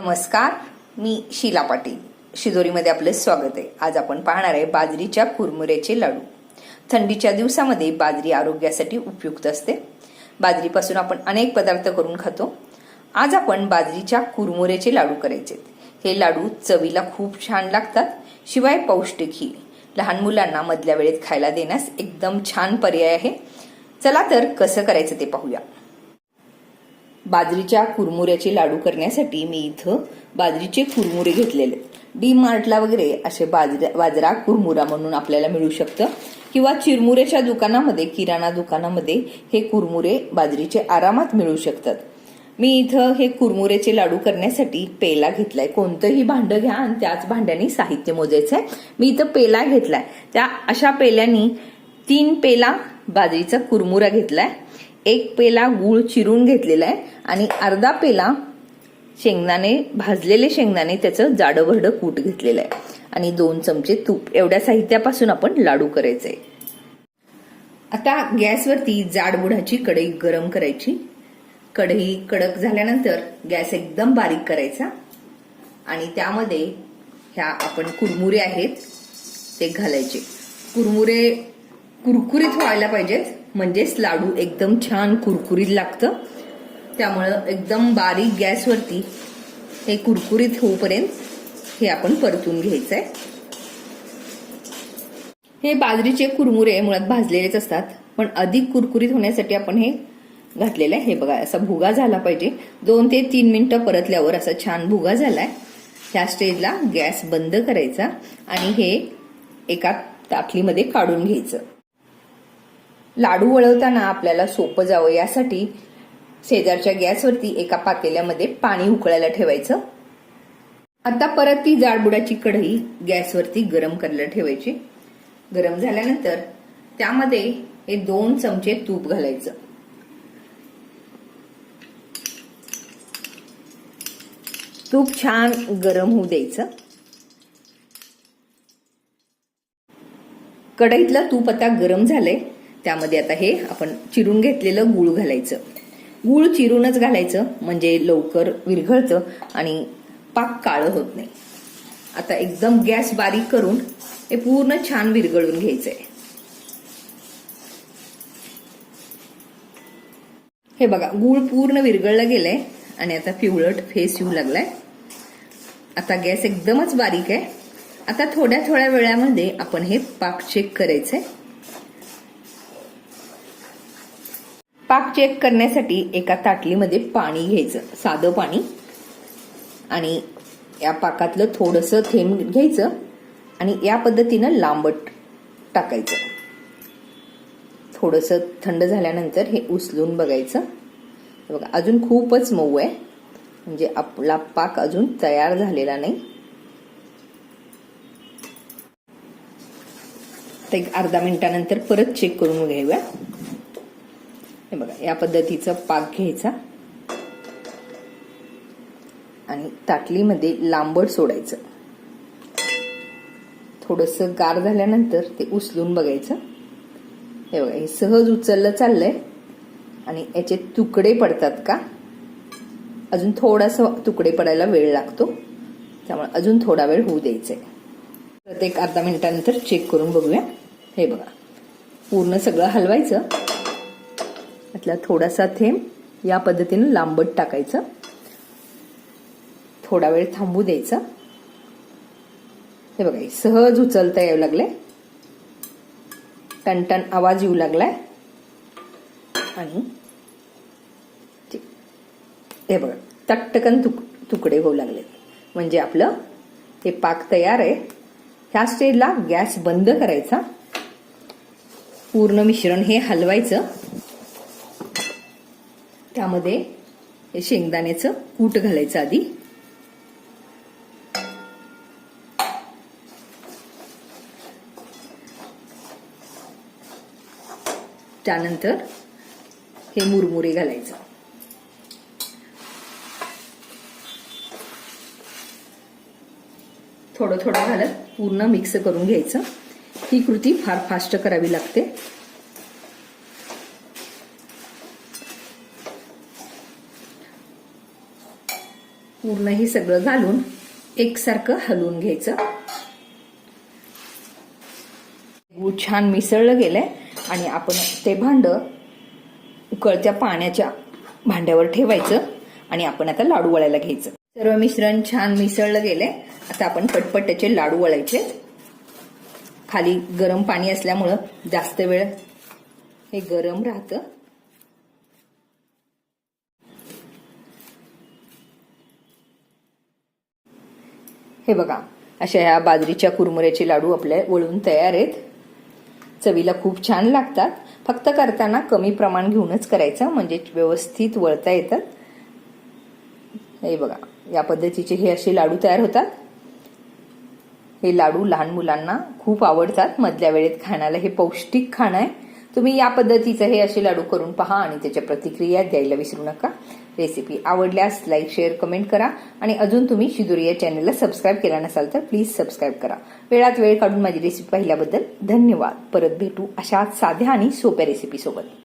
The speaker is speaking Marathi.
नमस्कार मी शीला पाटील. शिदोरीमध्ये आपलं स्वागत आहे. आज आपण पाहणार आहे बाजरीच्या कुरमुऱ्याचे लाडू. थंडीच्या दिवसामध्ये बाजरी आरोग्यासाठी उपयुक्त असते. बाजरीपासून आपण अनेक पदार्थ करून खातो. आज आपण बाजरीच्या कुरमुऱ्याचे लाडू करायचे हे लाडू चवीला खूप छान लागतात. शिवाय पौष्टिकही लहान मुलांना मधल्या वेळेत खायला देण्यास एकदम छान पर्याय आहे. चला तर कसं करायचं ते पाहूया. बाजरीच्या कुरमुऱ्याचे लाडू करण्यासाठी मी इथं बाजरीचे कुरमुरे घेतलेले. डी मार्टला वगैरे असे बाजरा बाजरा कुरमुरा म्हणून आपल्याला मिळू शकतं. किंवा चिरमुऱ्याच्या दुकानामध्ये किराणा दुकानामध्ये हे कुरमुरे बाजरीचे आरामात मिळू शकतात. मी इथं हे कुरमुऱ्याचे लाडू करण्यासाठी पेला घेतलाय. कोणतंही भांडं घ्या आणि त्याच भांड्याने साहित्य मोजायचं आहे मी इथं पेला घेतलाय. त्या अशा पेल्यानी तीन पेला बाजरीचा कुरमुरा घेतलाय. एक पेला गूळ चिरून घेतलेला आहे आणि अर्धा पेला शेंगदाणे भाजलेले शेंगदाणे त्याचं जाडं भरडं कूट घेतलेलं आहे. आणि दोन चमचे तूप. एवढ्या साहित्यापासून आपण लाडू करायचे. आता गॅसवरती जाडबुडाची कढई गरम करायची. कढई कडक झाल्यानंतर गॅस एकदम बारीक करायचा. आणि त्यामध्ये ह्या आपण कुरमुरे आहेत ते घालायचे. कुरमुरे कुरकुरीत व्हायला पाहिजेत. म्हणजेच लाडू एकदम छान कुरकुरीत लागतं. त्यामुळं एकदम बारीक गॅसवरती हे कुरकुरीत होऊपर्यंत हे आपण परतून घ्यायचं आहे हे बाजरीचे कुरमुरे मुळात भाजलेलेच असतात पण अधिक कुरकुरीत होण्यासाठी आपण हे घातलेलं आहे. हे बघा असा भुगा झाला पाहिजे. दोन ते तीन मिनिटं परतल्यावर असा छान भुगा झालाय. ह्या स्टेजला गॅस बंद करायचा आणि हे एका ताटलीमध्ये काढून घ्यायचं. लाडू वळवताना आपल्याला सोपं जावं यासाठी शेजारच्या गॅसवरती एका पातेल्यामध्ये पाणी उकळायला ठेवायचं. आता परत ती जाडबुडाची कढई गॅसवरती गरम करायला ठेवायची. गरम झाल्यानंतर त्यामध्ये हे दोन चमचे तूप घालायचं. तूप छान गरम होऊ द्यायचं. कढईतलं तूप आता गरम झालंय. त्यामध्ये आता हे आपण चिरून घेतलेलं गूळ घालायचं. गूळ चिरूनच घालायचं म्हणजे लवकर विरघळतं आणि पाक काळं होत नाही. आता एकदम गॅस बारीक करून हे पूर्ण छान विरघळून घ्यायचंय. हे बघा गूळ पूर्ण विरघळलं गेलंय आणि आता पिवळट फेस येऊ लागलाय. आता गॅस एकदमच बारीक आहे. आता थोड्या थोड्या वेळामध्ये आपण हे पाक चेक करायचंय. पाक चेक करण्यासाठी एका ताटलीमध्ये पाणी घ्यायचं साधं पाणी. आणि या पाकातलं थोडंसं थेंब घ्यायचं आणि या पद्धतीनं लांबट टाकायचं. थोडंसं थंड झाल्यानंतर हे उचलून बघायचं. बघा अजून खूपच मऊ आहे. म्हणजे आपला पाक अजून तयार झालेला नाही. तर एक अर्धा मिनिटानंतर परत चेक करून घेऊया हे बघा या पद्धतीचा पाक घ्यायचा. आणि ताटलीमध्ये लांबट सोडायचं. थोडस गार झाल्यानंतर ते उचलून बघायचं. हे बघा हे सहज उचललं चाललंय. आणि याचे तुकडे पडतात का? अजून थोडासा तुकडे पडायला वेळ लागतो. त्यामुळे अजून थोडा वेळ होऊ द्यायचा आहे प्रत्येक अर्धा मिनिटानंतर चेक करून बघूया. हे बघा पूर्ण सगळं हलवायचं. यातला थोडासा थेंब या पद्धतीनं लांबट टाकायचं. थोडा वेळ थांबू द्यायचं. हे बघा सहज उचलता येऊ लागले टणटण आवाज येऊ लागलाय. आणि हे बघा टकटकन तुक तुकडे होऊ लागले म्हणजे आपलं हे पाक तयार आहे. ह्या स्टेजला गॅस बंद करायचा. पूर्ण मिश्रण हे हलवायचं. त्यामध्ये हे शेंगदाण्याचं कूट घालायचं आधी. त्यानंतर हे मुरमुरे घालायचं. थोडं थोडं घालत पूर्ण मिक्स करून घ्यायचं. ही कृती फार फास्ट करावी लागते. पूर्ण हे सगळं घालून एकसारखं हलवून घ्यायचं. गूळ छान मिसळलं गेलंय आणि आपण ते भांड उकळत्या पाण्याच्या भांड्यावर ठेवायचं आणि आपण आता लाडू वळायला घ्यायचं. सर्व मिश्रण छान मिसळलं गेलंय. आता आपण पटपट त्याचे लाडू वळायचे. खाली गरम पाणी असल्यामुळं जास्त वेळ हे गरम राहतं. हे बघा अशा ह्या बाजरीच्या कुरमुऱ्याचे लाडू आपल्या वळून तयार आहेत. चवीला खूप छान लागतात. फक्त करताना कमी प्रमाण घेऊनच करायचं म्हणजे व्यवस्थित वळता येतात. हे बघा या पद्धतीचे हे असे लाडू तयार होतात. हे लाडू लहान मुलांना खूप आवडतात. मधल्या वेळेत खाण्याला हे पौष्टिक खाणं आहे. तुम्ही या पद्धतीचं हे असे लाडू करून पहा आणि त्याच्या प्रतिक्रिया द्यायला विसरू नका. रेसिपी आवडल्यास लाईक शेअर कमेंट करा. आणि अजून तुम्ही शिदुरी या चॅनलला सबस्क्राईब केला नसाल तर प्लीज सबस्क्राईब करा. वेळात वेळ काढून माझी रेसिपी पाहिल्याबद्दल धन्यवाद. परत भेटू अशा साध्या आणि सोप्या रेसिपीसोबत